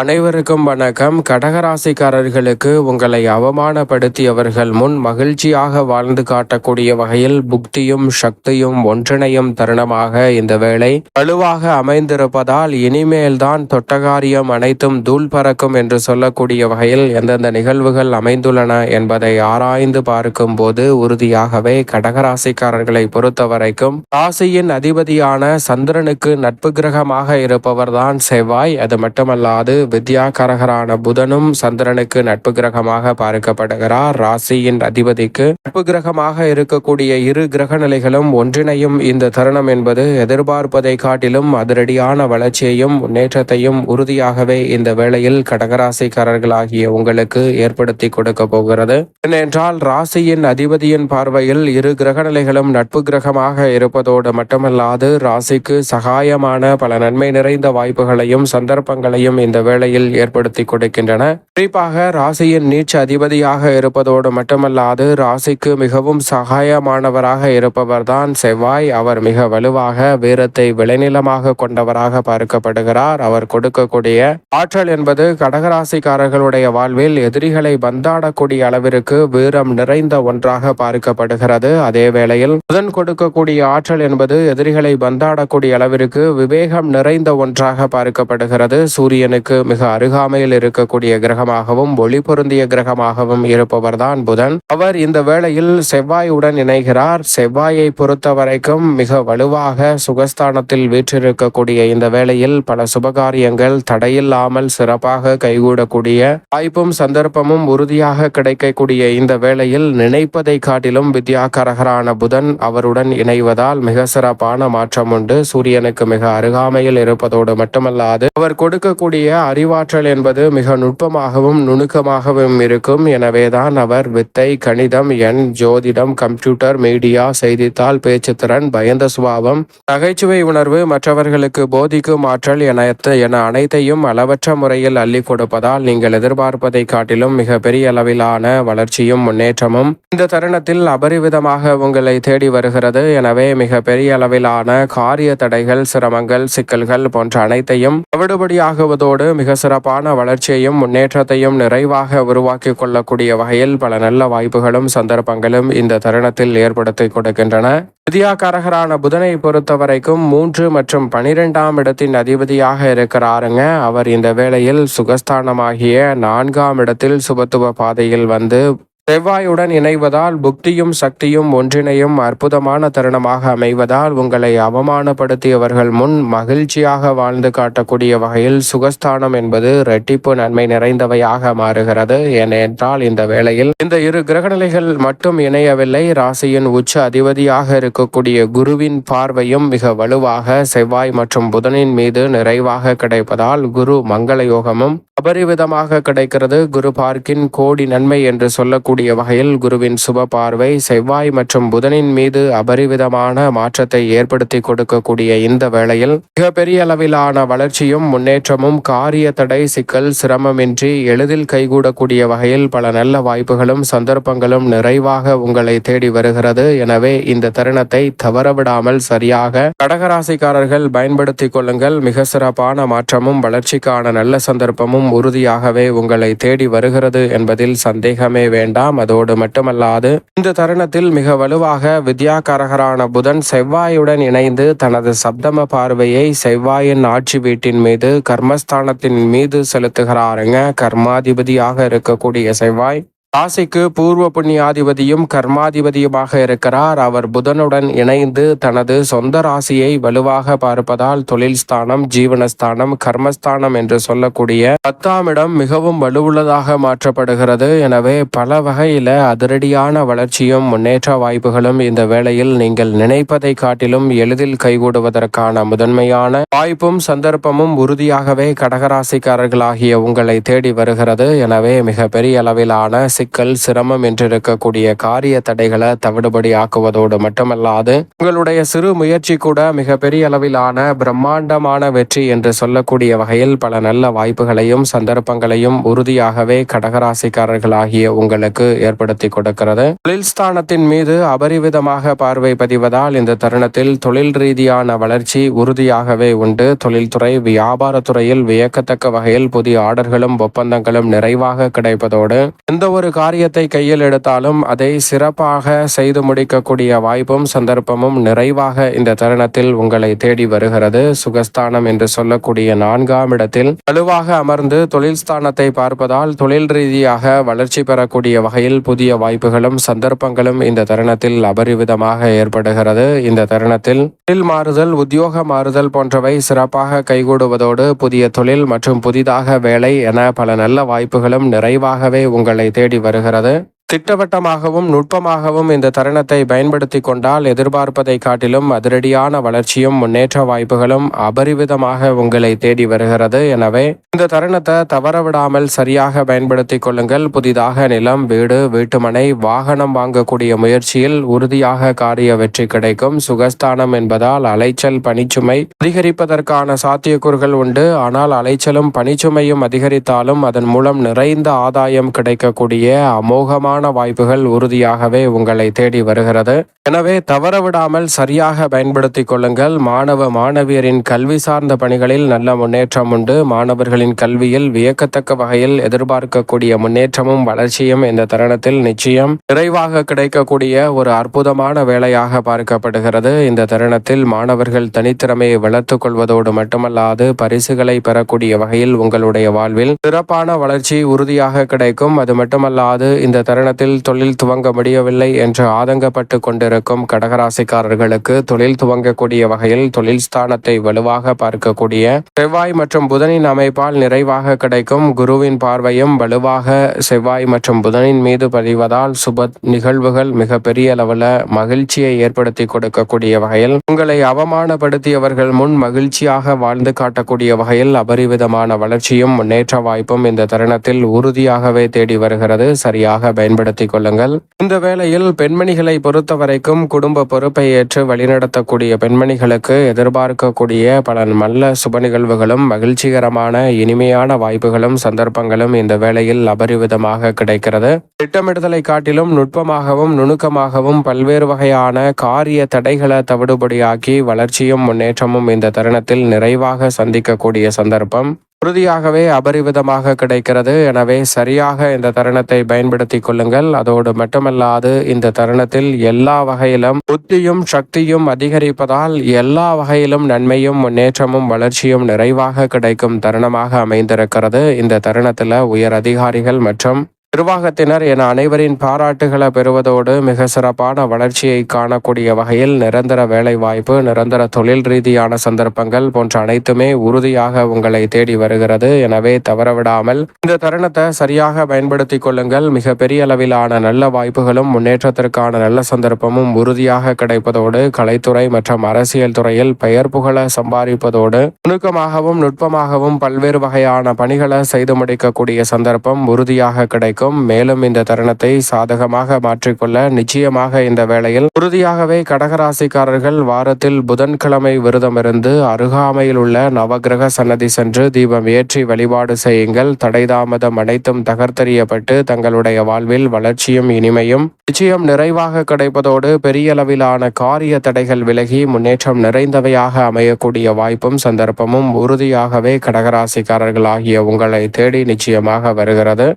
அனைவருக்கும் வணக்கம். கடகராசிக்காரர்களுக்கு உங்களை அவமானப்படுத்தியவர்கள் முன் மகிழ்ச்சியாக வாழ்ந்து காட்டக்கூடிய வகையில் புக்தியும் சக்தியும் ஒன்றிணையும் தருணமாக இந்த வேளை வலுவாக அமைந்திருப்பதால் இனிமேல்தான் தொட்டகாரியம் அனைத்தும் தூள் பறக்கும் என்று சொல்லக்கூடிய வகையில் எந்தெந்த நிகழ்வுகள் அமைந்துள்ளன என்பதை ஆராய்ந்து பார்க்கும் போது உறுதியாகவே கடகராசிக்காரர்களை பொறுத்தவரைக்கும் ராசியின் அதிபதியான சந்திரனுக்கு நட்பு கிரகமாக இருப்பவர்தான் செவ்வாய். அது மட்டுமல்லாது வித்யாகரகரான புதனும் சந்திரனுக்கு நட்பு கிரகமாக பார்க்கப்படுகிறார். ராசியின் அதிபதிக்கு நட்பு கிரகமாக இருக்கக்கூடிய இரு கிரக நிலைகளும் ஒன்றிணையும் இந்த தருணம் என்பது எதிர்பார்ப்பதை காட்டிலும் அதிரடியான வளர்ச்சியையும் முன்னேற்றத்தையும் உறுதியாகவே இந்த வேளையில் கடகராசிக்காரர்களாகிய உங்களுக்கு ஏற்படுத்தி கொடுக்க போகிறது. ஏனென்றால் ராசியின் அதிபதியின் பார்வையில் இரு கிரக நிலைகளும் நட்பு கிரகமாக இருப்பதோடு மட்டுமல்லாது ராசிக்கு சகாயமான பல நன்மை நிறைந்த வாய்ப்புகளையும் சந்தர்ப்பங்களையும் இந்த வேளையில் ஏற்படுத்தி கொடுக்கின்றன. குறிப்பாக ராசியின் நீச்ச அதிபதியாக இருப்பதோடு மட்டுமல்லாது ராசிக்கு மிகவும் சகாயமானவராக இருப்பவர்தான் செவ்வாய். அவர் மிக வலுவாக வீரத்தை விளைநிலமாக கொண்டவராக பார்க்கப்படுகிறார். அவர் கொடுக்கக்கூடிய ஆற்றல் என்பது கடகராசிக்காரர்களுடைய வாழ்வில் எதிரிகளை பந்தாடக்கூடிய அளவிற்கு வீரம் நிறைந்த ஒன்றாக பார்க்கப்படுகிறது. அதே வேளையில் புதன் கொடுக்கக்கூடிய ஆற்றல் என்பது எதிரிகளை பந்தாடக்கூடிய அளவிற்கு விவேகம் நிறைந்த ஒன்றாக பார்க்கப்படுகிறது. சூரியனுக்கு மிக அருகாமையில் இருக்கக்கூடிய கிரகமாகவும் ஒளி பொருந்திய கிரகமாகவும் இருப்பவர்தான் புதன். அவர் இந்த வேளையில் செவ்வாயுடன் இணைகிறார். செவ்வாயை பொறுத்த வரைக்கும் மிக வலுவாக சுகஸ்தானத்தில் வீற்றிருக்கக்கூடிய இந்த வேளையில் பல சுபகாரியங்கள் தடையில்லாமல் சிறப்பாக கைகூடக்கூடிய வாய்ப்பும் சந்தர்ப்பமும் உறுதியாக கிடைக்கக்கூடிய இந்த வேளையில் நினைப்பதை காட்டிலும் வித்யாகரகரான புதன் அவருடன் இணைவதால் மிக சிறப்பான மாற்றம் உண்டு சூரியனுக்கு மிக அருகாமையில் இருப்பதோடு மட்டுமல்லாது அவர் கொடுக்கக்கூடிய அறிவாற்றல் என்பது மிக நுட்பமாகவும் நுணுக்கமாகவும் இருக்கும். எனவேதான் அவர் வித்தை கணிதம் எண் ஜோதிடம் கம்ப்யூட்டர் மீடியா செய்தித்தாள் பேச்சுத்திறன் பயந்த சுபாவம் நகைச்சுவை உணர்வு மற்றவர்களுக்கு போதிக்கும் ஆற்றல் என என அனைத்தையும் அளவற்ற முறையில் அள்ளி கொடுப்பதால் நீங்கள் எதிர்பார்ப்பதை காட்டிலும் மிக பெரிய அளவிலான வளர்ச்சியும் முன்னேற்றமும் இந்த தருணத்தில் அபரிவிதமாக உங்களை தேடி வருகிறது. எனவே மிக பெரிய அளவிலான காரிய தடைகள் சிரமங்கள் சிக்கல்கள் போன்ற அனைத்தையும் தவிடுபடியாகுவதோடு மிக சிறப்பான வளர்ச்சியையும் முன்னேற்றத்தையும் நிறைவாக உருவாக்கி கொள்ளக்கூடிய வகையில் பல நல்ல வாய்ப்புகளும் சந்தர்ப்பங்களும் இந்த தருணத்தில் ஏற்படுத்தி கொடுக்கின்றன. நிதியாக்காரகரான புதனை பொறுத்த வரைக்கும் மூன்று மற்றும் பனிரெண்டாம் இடத்தின் அதிபதியாக இருக்கிறாருங்க. அவர் இந்த வேளையில் சுகஸ்தானமாகிய நான்காம் இடத்தில் சுபத்துவ பாதையில் வந்து செவ்வாயுடன் இணைவதால் புக்தியும் சக்தியும் ஒன்றிணையும் அற்புதமான தருணமாக அமைவதால் உங்களை அவமானப்படுத்தியவர்கள் முன் மகிழ்ச்சியாக வாழ்ந்து காட்டக்கூடிய வகையில் சுகஸ்தானம் என்பது ரெட்டிப்பு நன்மை நிறைந்தவையாக மாறுகிறது. ஏனென்றால் இந்த வேளையில் இந்த இரு கிரகநிலைகள் மட்டும் இணையவில்லை. ராசியின் உச்ச அதிபதியாக இருக்கக்கூடிய குருவின் பார்வையும் மிக வலுவாக செவ்வாய் மற்றும் புதனின் மீது நிறைவாக கிடைப்பதால் குரு மங்கள யோகமும் அபரிவிதமாக கிடைக்கிறது. குரு பார்க்கின் கோடி நன்மை என்று சொல்லக்கூடிய கூடிய வகையில் குருவின் சுப பார்வை செவ்வாய் மற்றும் புதனின் மீது அபரிவிதமான மாற்றத்தை ஏற்படுத்தி கொடுக்கக்கூடிய இந்த வேளையில் மிகப்பெரிய அளவிலான வளர்ச்சியும் முன்னேற்றமும் காரிய தடை சிக்கல் சிரமமின்றி எளிதில் கைகூடக்கூடிய வகையில் பல நல்ல வாய்ப்புகளும் சந்தர்ப்பங்களும் நிறைவாக உங்களை தேடி வருகிறது. எனவே இந்த தருணத்தை தவறவிடாமல் சரியாக கடகராசிக்காரர்கள் பயன்படுத்திக் கொள்ளுங்கள். மிக சிறப்பான மாற்றமும் வளர்ச்சிக்கான நல்ல சந்தர்ப்பமும் உறுதியாகவே உங்களை தேடி வருகிறது என்பதில் சந்தேகமே வேண்டாம். அதோடு மட்டுமல்லாது இந்த தருணத்தில் மிக வலுவாக வித்யாகரகரான புதன் செவ்வாயுடன் இணைந்து தனது சப்தம பார்வையை செவ்வாயின் ஆட்சி வீட்டின் மீது கர்மஸ்தானத்தின் மீது செலுத்துகிறாருங்க கர்மாதிபதியாக இருக்கக்கூடிய செவ்வாய் ராசிக்கு பூர்வ புண்ணியாதிபதியும் கர்மாதிபதியுமாக இருக்கிறார். அவர் புதனுடன் இணைந்து தனது சொந்த ராசியை வலுவாக பார்ப்பதால் தொழில் ஸ்தானம் ஜீவனஸ்தானம் கர்மஸ்தானம் என்று சொல்லக்கூடிய பத்தாம் இடம் மிகவும் வலுவுள்ளதாக மாற்றப்படுகிறது. எனவே பல வகையில அதிரடியான வளர்ச்சியும் முன்னேற்ற வாய்ப்புகளும் இந்த வேளையில் நீங்கள் நினைப்பதை காட்டிலும் எளிதில் கைகூடுவதற்கான முதன்மையான வாய்ப்பும் சந்தர்ப்பமும் உறுதியாகவே கடகராசிக்காரர்களாகிய உங்களை தேடி வருகிறது. எனவே மிக பெரிய அளவிலான சிக்கல் சிரமம் என்றிருக்கக்கூடிய காரிய தடைகளை தவிடுபடி ஆக்குவதோடு மட்டுமல்லாது உங்களுடைய சிறு முயற்சி கூட மிகப்பெரிய அளவிலான பிரம்மாண்டமான வெற்றி என்று சொல்லக்கூடிய வகையில் பல நல்ல வாய்ப்புகளையும் சந்தர்ப்பங்களையும் உறுதியாகவே கடகராசிக்காரர்களாகிய உங்களுக்கு ஏற்படுத்தி கொடுக்கிறது. தொழில் ஸ்தானத்தின் மீது அபரிவிதமாக பார்வை பதிவதால் இந்த தருணத்தில் தொழில் ரீதியான வளர்ச்சி உறுதியாகவே உண்டு. தொழில்துறை வியாபாரத்துறையில் வியக்கத்தக்க வகையில் புதிய ஆர்டர்களும் ஒப்பந்தங்களும் நிறைவாக கிடைப்பதோடு எந்த ஒரு காரியத்தை கையில் எடுத்தாலும் அதை சிறப்பாக செய்து முடிக்கக்கூடிய வாய்ப்பும் சந்தர்ப்பமும் நிறைவாக இந்த தருணத்தில் உங்களை தேடி வருகிறது. சுகஸ்தானம் என்று சொல்லக்கூடிய நான்காம் இடத்தில் வலுவாக அமர்ந்து தொழில் ஸ்தானத்தை பார்ப்பதால் தொழில் ரீதியாக வளர்ச்சி பெறக்கூடிய வகையில் புதிய வாய்ப்புகளும் சந்தர்ப்பங்களும் இந்த தருணத்தில் அபரிவிதமாக ஏற்படுகிறது. இந்த தருணத்தில் தொழில் மாறுதல் உத்தியோக மாறுதல் போன்றவை சிறப்பாக கைகூடுவதோடு புதிய தொழில் மற்றும் புதிதாக வேலை என பல நல்ல வாய்ப்புகளும் நிறைவாகவே உங்களை தேடி வருகிறது திட்டவட்டமாகவும் நுட்பமாகவும் இந்த தருணத்தை பயன்படுத்தி கொண்டால் எதிர்பார்ப்பதை காட்டிலும் அதிரடியான வளர்ச்சியும் முன்னேற்ற வாய்ப்புகளும் அபரிவிதமாக உங்களை தேடி வருகிறது. எனவே இந்த தருணத்தை தவறவிடாமல் சரியாக பயன்படுத்தி கொள்ளுங்கள். புதிதாக நிலம் வீடு வீட்டுமனை வாகனம் வாங்கக்கூடிய முயற்சியில் உறுதியாக காரிய வெற்றி கிடைக்கும். சுகஸ்தானம் என்பதால் அலைச்சல் பணிச்சுமை அதிகரிப்பதற்கான சாத்தியக்கூறுகள் உண்டு. ஆனால் அலைச்சலும் பணிச்சுமையும் அதிகரித்தாலும் அதன் மூலம் நிறைந்த ஆதாயம் கிடைக்கக்கூடிய அமோகமான சிறப்பான வாய்ப்புகள் உறுதியாகவே உங்களை தேடி வருகிறது. எனவே தவறவிடாமல் சரியாக பயன்படுத்திக் கொள்ளுங்கள். மாணவ மாணவியரின் கல்வி சார்ந்த பணிகளில் நல்ல முன்னேற்றம் உண்டு. மாணவர்களின் கல்வியில் வியக்கத்தக்க வகையில் எதிர்பார்க்கக்கூடிய முன்னேற்றமும் வளர்ச்சியும் இந்த தருணத்தில் நிச்சயம் நிறைவாக கிடைக்கக்கூடிய ஒரு அற்புதமான வேலையாக பார்க்கப்படுகிறது. இந்த தருணத்தில் மாணவர்கள் தனித்திறமையை வளர்த்துக் கொள்வதோடு மட்டுமல்லாது பரிசுகளை பெறக்கூடிய வகையில் உங்களுடைய வாழ்வில் சிறப்பான வளர்ச்சி உறுதியாக கிடைக்கும். அது மட்டுமல்லாது இந்த தருண தருணத்தில் தொழில் துவங்க முடியவில்லை என்று ஆதங்கப்பட்டு கொண்டிருக்கும் கடகராசிக்காரர்களுக்கு தொழில் துவங்கக்கூடிய வகையில் தொழில் ஸ்தானத்தை வலுவாக பார்க்கக்கூடிய செவ்வாய் மற்றும் புதனின் அமைப்பால் நிறைவாக கிடைக்கும் குருவின் பார்வையும் வலுவாக செவ்வாய் மற்றும் புதனின் மீது பதிவதால் சுப நிகழ்வுகள் மிக பெரிய அளவில் மகிழ்ச்சியை ஏற்படுத்தி கொடுக்கக்கூடிய வகையில் உங்களை அவமானப்படுத்தியவர்கள் முன் மகிழ்ச்சியாக வாழ்ந்து காட்டக்கூடிய வகையில் அபரிவிதமான வளர்ச்சியும் முன்னேற்ற வாய்ப்பும் இந்த தருணத்தில் உறுதியாகவே தேடி வருகிறது. சரியாக பயன் பயன்படுத்திக் கொள்ளுங்கள். இந்த வேளையில் பெண்மணிகளை பொறுத்த வரைக்கும் குடும்ப பொறுப்பை ஏற்று வழிநடத்தக்கூடிய பெண்மணிகளுக்கு எதிர்பார்க்கக்கூடிய பல நல்ல சுப நிகழ்வுகளும் மகிழ்ச்சிகரமான இனிமையான வாய்ப்புகளும் சந்தர்ப்பங்களும் இந்த வேளையில் அபரிவிதமாக கிடைக்கிறது. திட்டமிடுதலை காட்டிலும் நுட்பமாகவும் நுணுக்கமாகவும் பல்வேறு வகையான காரிய தடைகளை தவிடுபடியாக்கி வளர்ச்சியும் முன்னேற்றமும் இந்த தருணத்தில் நிறைவாக சந்திக்கக்கூடிய சந்தர்ப்பம். உறுதியாகவே அபரிவிதமாக கிடைக்கிறது. எனவே சரியாக இந்த தருணத்தை பயன்படுத்தி கொள்ளுங்கள். அதோடு மட்டுமல்லாது இந்த தருணத்தில் எல்லா வகையிலும் புத்தியும் சக்தியும் அதிகரிப்பதால் எல்லா வகையிலும் நன்மையும் முன்னேற்றமும் வளர்ச்சியும் நிறைவாக கிடைக்கும் தருணமாக அமைந்திருக்கிறது. இந்த தருணத்தில் உயர் அதிகாரிகள் மற்றும் நிர்வாகத்தினர் என அனைவரின் பாராட்டுகளை பெறுவதோடு மிக சிறப்பான வளர்ச்சியை காணக்கூடிய வகையில் நிரந்தர வேலைவாய்ப்பு நிரந்தர தொழில் ரீதியான சந்தர்ப்பங்கள் போன்ற அனைத்துமே உறுதியாக உங்களை தேடி வருகிறது. எனவே தவறவிடாமல் இந்த தருணத்தை சரியாக பயன்படுத்தி கொள்ளுங்கள். மிக பெரிய அளவிலான நல்ல வாய்ப்புகளும் முன்னேற்றத்திற்கான நல்ல சந்தர்ப்பமும் உறுதியாக கிடைப்பதோடு கலைத்துறை மற்றும் அரசியல் துறையில் பெயர் புகழ சம்பாதிப்பதோடு நுணுக்கமாகவும் நுட்பமாகவும் பல்வேறு வகையான பணிகளை செய்து முடிக்கக்கூடிய சந்தர்ப்பம் உறுதியாக கிடைக்கும். இருக்கும் மேலும் இந்த தருணத்தை சாதகமாக மாற்றிக்கொள்ள நிச்சயமாக இந்த வேளையில் உறுதியாகவே கடகராசிக்காரர்கள் வாரத்தில் புதன்கிழமை விரதமிருந்து அருகாமையில் உள்ள நவகிரக சன்னதி சென்று தீபம் ஏற்றி வழிபாடு செய்யுங்கள். தடைதாமதம் அனைத்தும் தகர்த்தறியப்பட்டு தங்களுடைய வாழ்வில் வளர்ச்சியும் இனிமையும் நிச்சயம் நிறைவாக கிடைப்பதோடு பெரிய அளவிலான காரிய தடைகள் விலகி முன்னேற்றம் நிறைந்தவையாக அமையக்கூடிய வாய்ப்பும் சந்தர்ப்பமும் உறுதியாகவே கடகராசிக்காரர்கள் ஆகிய உங்களை தேடி நிச்சயமாக வருகிறது.